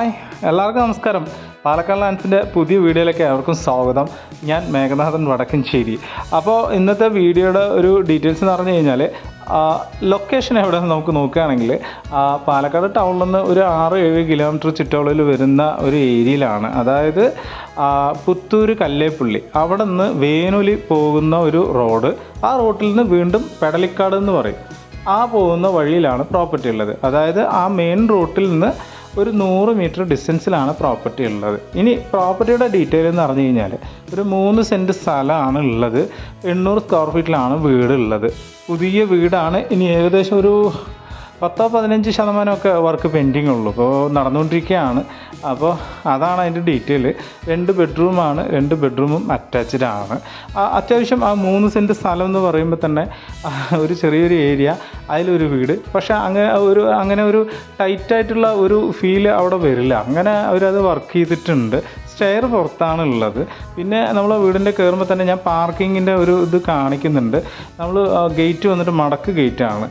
എല്ലാവർക്കും നമസ്കാരം. പാലക്കാട് ലാൻഡ്സിന്റെ പുതിയ വീഡിയോയിലേക്ക് എല്ലാവർക്കും സ്വാഗതം. ഞാൻ മേഘനാഥൻ വടക്കഞ്ചേരി. അപ്പോൾ ഇന്നത്തെ വീഡിയോയുടെ ഒരു ഡീറ്റെയിൽസ് എന്ന് പറഞ്ഞു കഴിഞ്ഞാൽ ലൊക്കേഷൻ എവിടെ നമുക്ക് നോക്കുകയാണെങ്കിൽ പാലക്കാട് ടൗണിൽ നിന്ന് ഒരു ആറ് ഏഴ് കിലോമീറ്റർ ചുറ്റളവിൽ വരുന്ന ഒരു ഏരിയയിലാണ്. അതായത് പുത്തൂർ കല്ലേപ്പള്ളി. അവിടെ നിന്ന് വേനൊലി പോകുന്ന ഒരു റോഡ്. ആ റോട്ടിൽ നിന്ന് വീണ്ടും പെടലിക്കാട് എന്ന് പറയും. ആ പോകുന്ന വഴിയിലാണ് പ്രോപ്പർട്ടി ഉള്ളത്. അതായത് ആ മെയിൻ റൂട്ടിൽ നിന്ന് ഒരു നൂറ് മീറ്റർ ഡിസ്റ്റൻസിലാണ് പ്രോപ്പർട്ടി ഉള്ളത്. ഇനി പ്രോപ്പർട്ടിയുടെ ഡീറ്റെയിൽ എന്ന് പറഞ്ഞു കഴിഞ്ഞാൽ ഒരു മൂന്ന് സെന്റ് സ്ഥലമാണ് ഉള്ളത്. എണ്ണൂറ് സ്ക്വയർ ഫീറ്റിലാണ് വീട് ഉള്ളത്. പുതിയ വീടാണ്. ഇനി ഏകദേശം ഒരു പത്തോ പതിനഞ്ച് ശതമാനമൊക്കെ വർക്ക് പെൻഡിങ് ഉള്ളൂ. ഇപ്പോൾ നടന്നുകൊണ്ടിരിക്കുകയാണ്. അപ്പോൾ അതാണ് അതിന്റെ ഡീറ്റെയിൽ രണ്ട് ബെഡ്റൂമാണ് രണ്ട് ബെഡ്റൂമും അറ്റാച്ച്ഡ് ആണ്. അത്യാവശ്യം ആ മൂന്ന് സെന്റ് സ്ഥലം എന്ന് പറയുമ്പോൾ തന്നെ ഒരു ചെറിയൊരു ഏരിയ അതിലൊരു വീട്. പക്ഷേ അങ്ങനെ ഒരു അങ്ങനെ ഒരു ടൈറ്റായിട്ടുള്ള ഒരു ഫീൽ അവിടെ വരില്ല. അങ്ങനെ അവരത് വർക്ക് ചെയ്തിട്ടുണ്ട്. സ്റ്റെയർ പുറത്താണ് ഉള്ളത്. പിന്നെ നമ്മൾ വീടിന്റെ കയറുമ്പോൾ തന്നെ ഞാൻ പാർക്കിങ്ങിന്റെ ഒരു ഇത് കാണിക്കുന്നുണ്ട്. നമ്മൾ ഗേറ്റ് വന്നിട്ട് മടക്ക് ഗേറ്റാണ്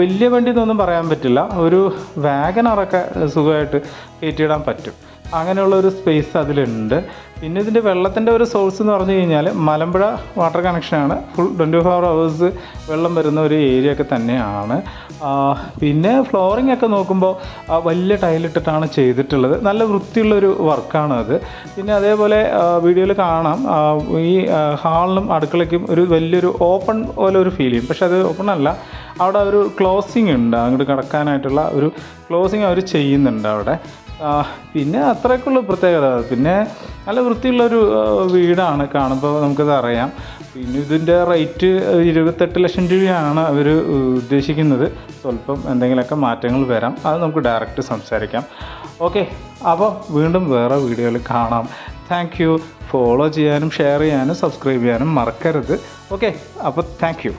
വലിയ വണ്ടി എന്നൊന്നും പറയാൻ പറ്റില്ല. ഒരു വാഗനറൊക്കെ സുഖമായിട്ട് കയറ്റിയിടാൻ പറ്റും. അങ്ങനെയുള്ള ഒരു സ്പേസ് അതിലുണ്ട്. പിന്നെ ഇതിന്റെ വെള്ളത്തിന്റെ ഒരു സോഴ്സ് എന്ന് പറഞ്ഞു കഴിഞ്ഞാൽ മലമ്പുഴ വാട്ടർ കണക്ഷനാണ് ഫുൾ ട്വന്റി ഫോർ അവേഴ്സ് വെള്ളം വരുന്ന ഒരു ഏരിയ ഒക്കെ തന്നെയാണ്. പിന്നെ ഫ്ലോറിംഗ് ഒക്കെ നോക്കുമ്പോൾ വലിയ ടൈലിട്ടിട്ടാണ് ചെയ്തിട്ടുള്ളത്. നല്ല വൃത്തിയുള്ളൊരു വർക്കാണ് അത്. പിന്നെ അതേപോലെ വീഡിയോയിൽ കാണാം. ഈ ഹാളിനും അടുക്കളയ്ക്കും ഒരു വലിയൊരു ഓപ്പൺ പോലെ ഒരു ഫീൽ ചെയ്യും. പക്ഷെ അത് ഓപ്പൺ അല്ല. അവിടെ ഒരു ക്ലോസിങ് ഉണ്ട്. അങ്ങോട്ട് കിടക്കാനായിട്ടുള്ള ഒരു ക്ലോസിങ് അവർ ചെയ്യുന്നുണ്ട് അവിടെ. പിന്നെ അത്രയ്ക്കുള്ള പ്രത്യേകത. പിന്നെ നല്ല വൃത്തിയുള്ളൊരു വീടാണ് കാണുമ്പോൾ നമുക്കത് അറിയാം. പിന്നെ ഇതിന്റെ റേറ്റ് ഇരുപത്തെട്ട് ലക്ഷം രൂപയാണ് അവർ ഉദ്ദേശിക്കുന്നത്. സ്വല്പം എന്തെങ്കിലുമൊക്കെ മാറ്റങ്ങൾ വരാം. അത് നമുക്ക് ഡയറക്റ്റ് സംസാരിക്കാം. ഓക്കെ അപ്പോൾ വീണ്ടും വേറെ വീഡിയോയിൽ കാണാം. താങ്ക് യു ഫോളോ ചെയ്യാനും ഷെയർ ചെയ്യാനും സബ്സ്ക്രൈബ് ചെയ്യാനും മറക്കരുത്. ഓക്കെ അപ്പോൾ താങ്ക് യു